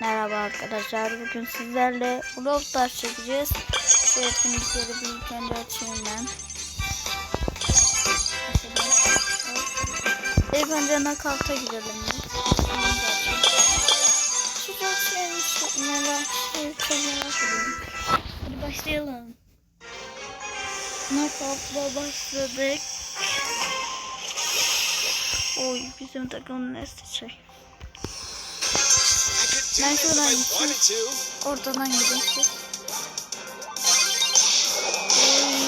Merhaba arkadaşlar. Bugün sizlerle Brawl çekeceğiz. Şu etkinlikleri bir önce açayım ben. İlk önce nakalta. Şu çok şeymiş. Merak, ediyorum. Hadi başlayalım. Nakaltla başladık. Oy bizim takımın nesli şey.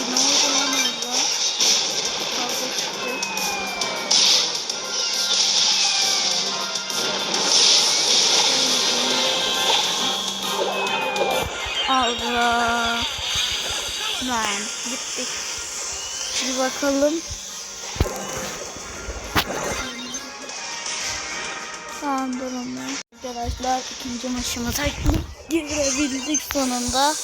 Oldu lan orada? Kavga çıktı. Allah. Lan gittik. Bir bakalım. Tamam durun ben. Arkadaşlar ikinci maçımıza girebildik sonunda.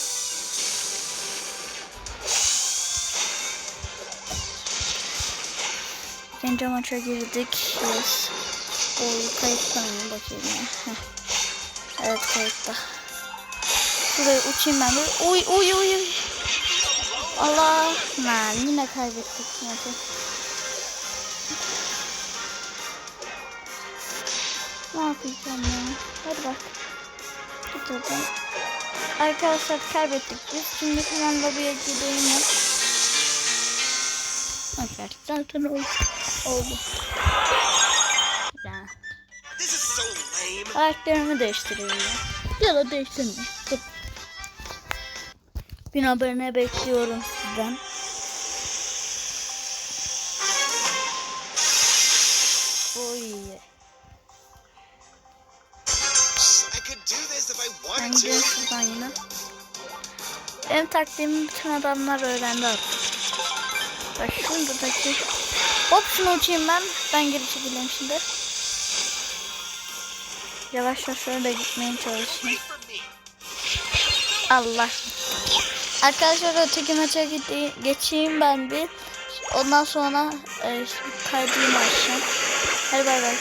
İkinci maça girdik. Yes. Oy kayıtta mı bakayım ya. Evet kayıtta. Şuraya uçayım ben de. Uy uy uy. uy. Allah. Lan yine kaybettik maçı. Ne yapacağım ya? Hadi bak. Git oradan. Arkadaşlar kaybettik biz. Şimdi hemen lobiye gideyim. Arkadaşlar zaten oldu. Oldu. Lame. Karakterimi değiştireyim ya. Ya da değiştirmeyeyim. Bin abone bekliyorum sizden. Ben gidiyorum to. şuradan yine. Benim taktiğimi bütün adamlar öğrendi artık. Bak şuradaki. Hop şunu uçayım ben. Ben geri çekileyim şimdi. Yavaş yavaş şöyle gitmeye çalışayım. Allah. Arkadaşlar öteki maça gideyim, geçeyim ben bir. Ondan sonra e, kaydımı açacağım. Hadi bay bay.